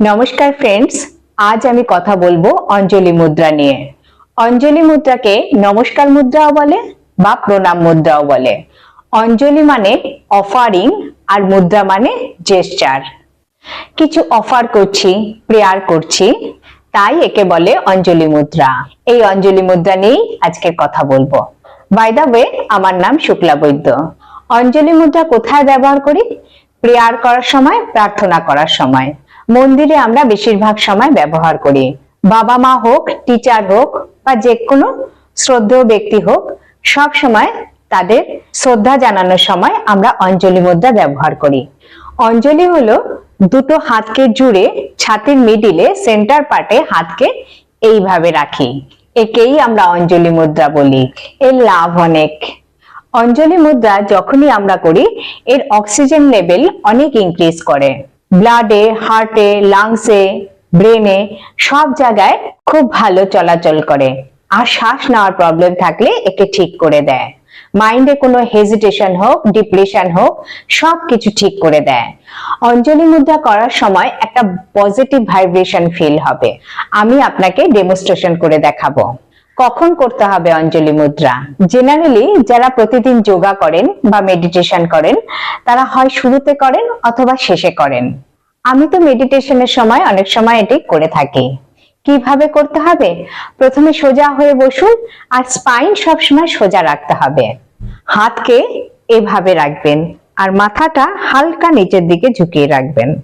নমস্কার ফ্রেন্ডস আজ আমি কথা বলব অঞ্জলি মুদ্রা নিয়ে। অঞ্জলি মুদ্রাকে নমস্কার মুদ্রাও বলে বা প্রণাম মুদ্রাও বলে। অঞ্জলি মানে অফারিং আর মুদ্রা মানে জেস্টার কিছু অফার করছি প্রেয়ার করছি, তাই একে বলে অঞ্জলি মুদ্রা। এই অঞ্জলি মুদ্রা নিয়েই আজকে কথা বলব। বাই দা ওয়ে আমার নাম শুক্লা বৈদ্য। অঞ্জলি মুদ্রা কোথায় ব্যবহার করি? প্রেয়ার করার সময়, প্রার্থনা করার সময়। মন্দিরে আমরা বেশিরভাগ সময় ব্যবহার করি। বাবা মা হোক টিচার হোক, বা যে কোনো শ্রদ্ধেয় ব্যক্তি হোক, সব সময় তাদের শ্রদ্ধা জানানোর সময় আমরা অঞ্জলি মুদ্রা ব্যবহার করি। অঞ্জলি হলো দুটো হাতকে জুড়ে ছাতির মিডিলে সেন্টার পার্টে হাতকে এইভাবে রাখি। একেই আমরা অঞ্জলি মুদ্রা বলি। এর লাভ অনেক। অঞ্জলি মুদ্রা যখনই আমরা করি, এর অক্সিজেন লেভেল অনেক ইনক্রিজ করে। ব্লাডে হার্টে লাংসে ব্রেনে সব জায়গায় খুব ভালো চলাচল করে। আর শ্বাস নেওয়ার প্রবলেম থাকলে একে ঠিক করে দেয়। মাইন্ডে কোনো হেজিটেশন হোক ডিপ্রেশন হোক, সব কিছু ঠিক করে দেয়। অঞ্জলি মুদ্রা করার সময় একটা পজিটিভ ভাইব্রেশন ফিল হবে। আমি আপনাকে ডেমোস্ট্রেশন করে দেখাবো। কখন করতে হবে অঞ্জলি মুদ্রা? জেনারেলি যারা প্রতিদিন যোগা করেন বা মেডিটেশন করেন, তারা হয় শুরুতে করেন অথবা শেষে করেন। আমি তো মেডিটেশনের সময় অনেক সময় এটি করে থাকি। কীভাবে করতে হবে? প্রথমে সোজা হয়ে বসুন আর স্পাইন সবসময় সোজা রাখতে হবে। হাতকে এভাবে রাখবেন আর মাথাটা হালকা নিচের দিকে ঝুঁকিয়ে রাখবেন।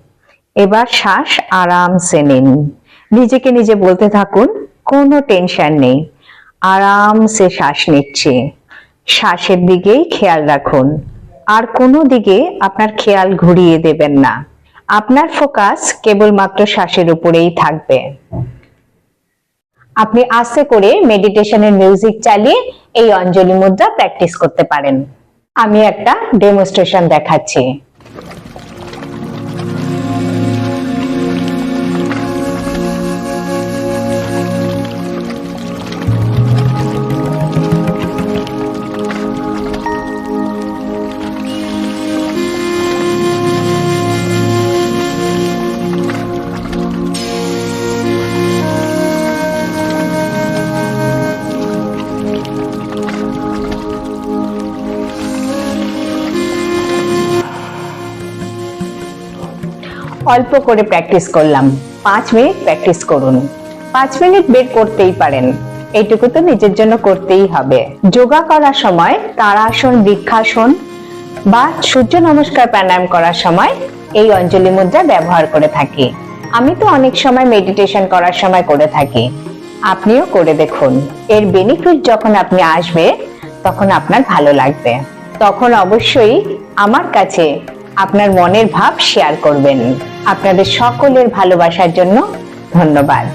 এবার শ্বাস আরামসে নিন। নিজেকে নিজে বলতে থাকুন, কোনো টেনশন নেই। আরামসে শ্বাস নিচ্ছি। শ্বাসের দিকেই খেয়াল রাখুন। আর কোনো দিকে আপনার খেয়াল ঘুরিয়ে দেবেন না। আপনার ফোকাস কেবলমাত্র শ্বাসের উপরেই থাকবে। আপনি আস্তে করে মেডিটেশনের মিউজিক চালিয়ে এই অঞ্জলি মুদ্রা প্র্যাকটিস করতে পারেন। আমি একটা ডেমোস্ট্রেশন দেখাচ্ছি। অল্প করে প্র্যাকটিস করলাম। পাঁচ মিনিট প্র্যাকটিস করুন। পাঁচ মিনিট বের করতেই পারেন। এইটুকু তো নিজের জন্য করতেই হবে। যোগা করার সময় তারাসন, বৃক্ষাসন বা সূর্য নমস্কার প্রাণায়াম করার সময় এই অঞ্জলি মুদ্রা ব্যবহার করে থাকি। আমি তো অনেক সময় মেডিটেশন করার সময় করে থাকি। আপনিও করে দেখুন। এর বেনিফিট যখন আপনি আসবে, তখন আপনার ভালো লাগবে। তখন অবশ্যই আমার কাছে আপনার মনের ভাব শেয়ার করবেন। আপনাদের সকলের ভালোবাসার জন্য ধন্যবাদ।